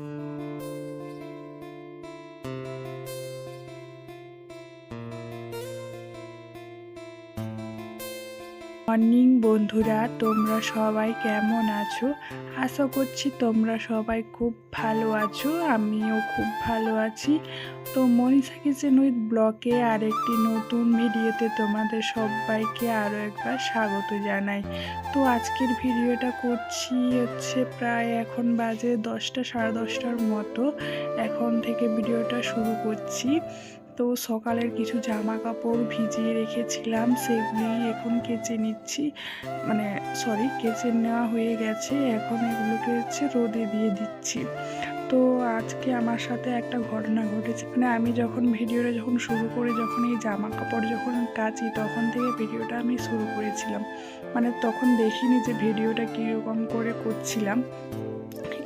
Mm-hmm. Morning বন্ধুরা, তোমরা সবাই কেমন আছো? আশা করছি তোমরা সবাই খুব ভালো আছো, আমিও খুব ভালো আছি। তো মনীষা কিচেন উইথ ব্লকে আরেকটি নতুন ভিডিওতে তোমাদের সবাইকে আরও একবার স্বাগত জানাই। তো আজকের ভিডিওটা করছি হচ্ছে প্রায় এখন বাজে দশটা সাড়ে দশটার মতো। এখন থেকে ভিডিওটা শুরু করছি। তো সকালের কিছু জামা কাপড় ভিজিয়ে রেখেছিলাম, সেগুলি এখন কেচে নিচ্ছি। মানে সরি কেচে নেওয়া হয়ে গেছে, এখন এগুলোকে হচ্ছে রোদে দিয়ে দিচ্ছি। তো আজকে আমার সাথে একটা ঘটনা ঘটেছে। মানে আমি যখন ভিডিওটা যখন শুরু করে, যখন এই জামা কাপড় যখন কাচি, তখন থেকে ভিডিওটা আমি শুরু করেছিলাম। মানে তখন দেখিনি যে ভিডিওটা কীরকম করে করছিলাম।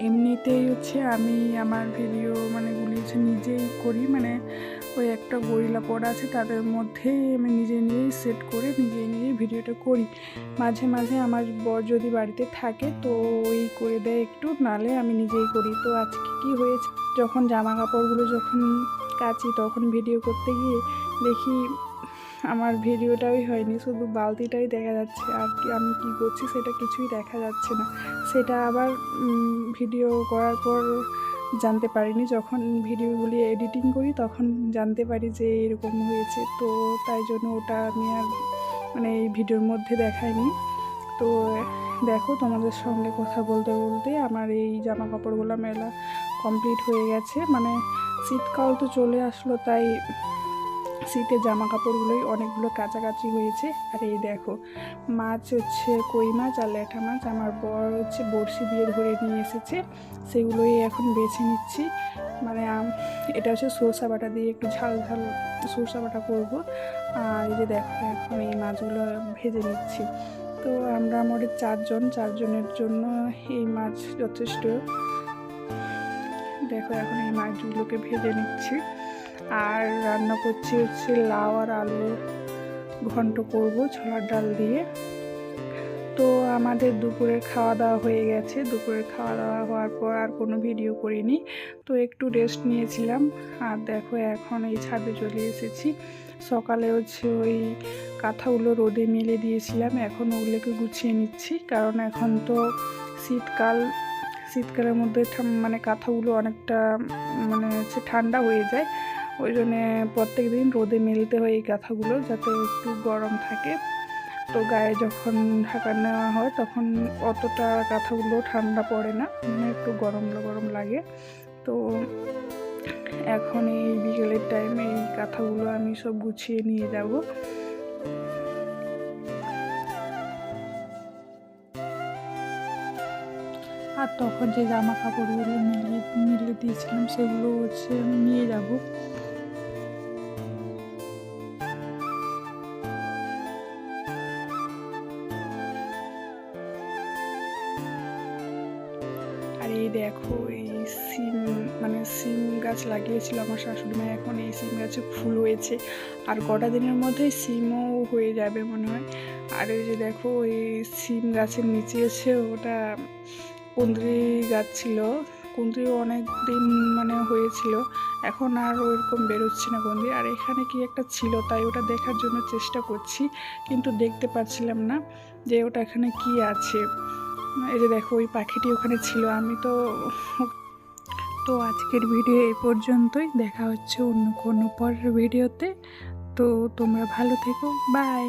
এমনিতেই হচ্ছে আমি আমার ভিডিও মানে গুলি হচ্ছে নিজেই করি। মানে ওই একটা গরিলা পড়া আছে, তাদের মধ্যেই আমি নিজে নিজেই সেট করে নিজে নিজেই ভিডিওটা করি। মাঝে মাঝে আমার বর যদি বাড়িতে থাকে তো ওই করে দেয় একটু, নালে আমি নিজেই করি। তো আজকে কি হয়েছে? যখন জামা কাপড়গুলো যখন কাচি তখন ভিডিও করতে গিয়ে দেখি আমার ভিডিওটাই হয়নি, শুধু বালতিটাই দেখা যাচ্ছে। আর কি, আমি কি করছি সেটা কিছুই দেখা যাচ্ছে না। সেটা আবার ভিডিও করার পর জানতে পারিনি। যখন ভিডিওগুলি এডিটিং করি, তখন জানতে পারি যে এরকম হয়েছে। তো তাই জন্য ওটা আমি আর মানে এই ভিডিওর মধ্যে দেখাইনি। তো দেখো, তোমাদের সঙ্গে কথা বলতে বলতে আমার এই জামা কাপড়গুলো মেলা কমপ্লিট হয়ে গেছে। মানে শীতকাল তো চলে আসলো, তাই শীতের জামা কাপড়গুলোই অনেকগুলো কাছাকাছি হয়েছে। আর এই দেখো, মাছ হচ্ছে কই মাছ আর ল্যাঠা মাছ। আমার বর হচ্ছে বড়শি দিয়ে ধরে নিয়ে এসেছে। সেগুলোই এখন বেছে নিচ্ছি। মানে এটা হচ্ছে সরষা বাটা দিয়ে একটু ঝাল ঝাল সরষা বাটা করব। আর এই যে দেখো, এখন এই মাছগুলো ভেজে নিচ্ছি। তো আমরা মোটে চারজন, চারজনের জন্য এই মাছ যথেষ্ট। দেখো, এখন এই মাছগুলোকে ভেজে নিচ্ছি। আর রান্না করছি হচ্ছে লাউ আর আলু ঘন্ট করব ছোলার ডাল দিয়ে। তো আমাদের দুপুরের খাওয়া দাওয়া হয়ে গেছে। দুপুরের খাওয়া দাওয়া হওয়ার পর আর কোনো ভিডিও করিনি। তো একটু রেস্ট নিয়েছিলাম। আর দেখো এখন এই ছাদে চলে এসেছি। সকালে হচ্ছে ওই কাঁথাগুলো রোদে মেলে দিয়েছিলাম। এখন ওগুলোকে গুছিয়ে নিচ্ছি। কারণ এখন তো শীতকাল। শীতকালের মধ্যে মানে কাঁথাগুলো অনেকটা মানে হচ্ছে ঠান্ডা হয়ে যায়। ওই জন্যে প্রত্যেক দিন রোদে মেলতে হয় এই কাঁথাগুলো যাতে একটু গরম থাকে। তো গায়ে যখন ঢাকা নেওয়া হয় তখন অতটা কাঁথাগুলো ঠান্ডা পড়ে না মানে একটু গরম গরম লাগে। তো এখন এই বিকেলের টাইমে এই কাঁথাগুলো আমি সব গুছিয়ে নিয়ে যাব। আর তখন যে জামা কাপড়গুলো মিলিয়ে মিলিয়ে দিয়েছিলাম সেগুলো হচ্ছে নিয়ে যাব। এই দেখো, এই সিম মানে সিম গাছ লাগিয়েছিল আমার শাশুড়ি মা, এখন এই সিম গাছে ফুল হয়েছে। আর কটা দিনের মধ্যে সিমও হয়ে যাবে মনে হয়। আর ওই যে দেখো, এই সিম গাছের নিচে এসে ওটা কুন্দ্রি গাছ ছিল। কুন্দ্রিও অনেক দিন মানে হয়েছিল। এখন আর ওইরকম বেরোচ্ছে না কুন্দ্রি আর এখানে কি একটা ছিল, তাই ওটা দেখার জন্য চেষ্টা করছি, কিন্তু দেখতে পাচ্ছিলাম না যে ওটা এখানে কি আছে। এই যে দেখো, ওই পাখিটি ওখানে ছিল। আমি তো তো আজকের ভিডিও এ পর্যন্তই। দেখা হচ্ছে অন্য কোনো পরের ভিডিওতে তো। তোমরা ভালো থেকো। বাই